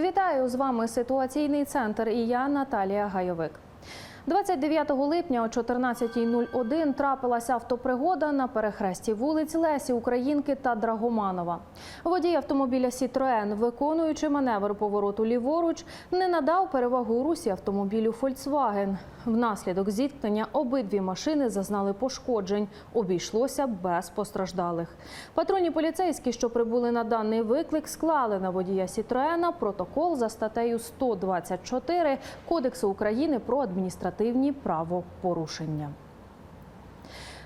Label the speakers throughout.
Speaker 1: Вітаю з вами ситуаційний центр. І я Наталія Гайовик. 29 липня о 14.01 трапилася автопригода на перехресті вулиць Лесі Українки та Драгоманова. Водій автомобіля Сітроен, виконуючи маневр повороту ліворуч, не надав перевагу русі автомобілю Фольксваген. Внаслідок зіткнення обидві машини зазнали пошкоджень. Обійшлося без постраждалих. Патрульні поліцейські, що прибули на даний виклик, склали на водія Сітроена протокол за статтею 124 Кодексу України про адміністративні правопорушення.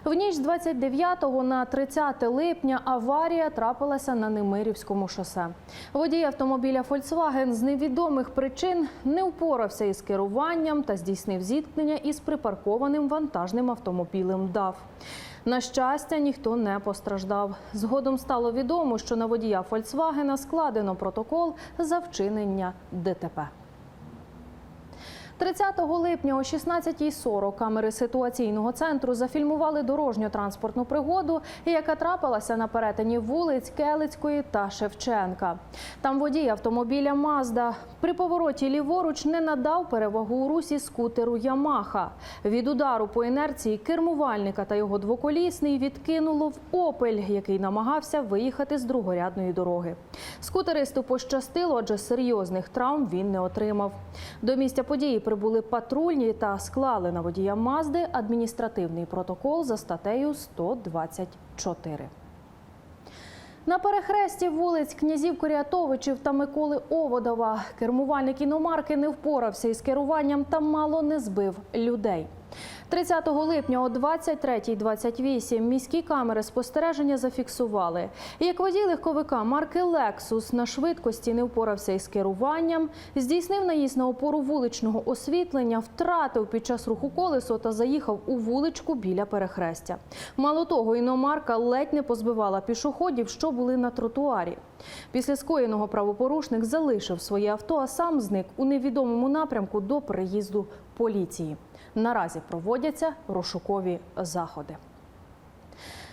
Speaker 1: В ніч з 29 на 30 липня аварія трапилася на Немирівському шосе. Водій автомобіля Volkswagen з невідомих причин не впорався із керуванням та здійснив зіткнення із припаркованим вантажним автомобілем ДАВ. На щастя, ніхто не постраждав. Згодом стало відомо, що на водія Volkswagen складено протокол за вчинення ДТП. 30 липня о 16.40 камери ситуаційного центру зафільмували дорожньо-транспортну пригоду, яка трапилася на перетині вулиць Келицької та Шевченка. Там водій автомобіля Мазда при повороті ліворуч не надав перевагу у русі скутеру Ямаха. Від удару по інерції кермувальника та його двоколісний відкинуло в опель, який намагався виїхати з другорядної дороги. Скутеристу пощастило, адже серйозних травм він не отримав. До місця події прибули патрульні та склали на водія Мазди адміністративний протокол за статтею 124. На перехресті вулиць князів Коріатовичів та Миколи Оводова кермувальник іномарки не впорався із керуванням та мало не збив людей. 30 липня о 23.28 міські камери спостереження зафіксували, як водій легковика марки Lexus на швидкості не впорався із керуванням, здійснив наїзд на опору вуличного освітлення, втратив під час руху колесо та заїхав у вуличку біля перехрестя. Мало того, іномарка ледь не позбивала пішоходів, що були на тротуарі. Після скоєного правопорушник залишив своє авто, а сам зник у невідомому напрямку до приїзду поліції. Наразі проводяться розшукові заходи.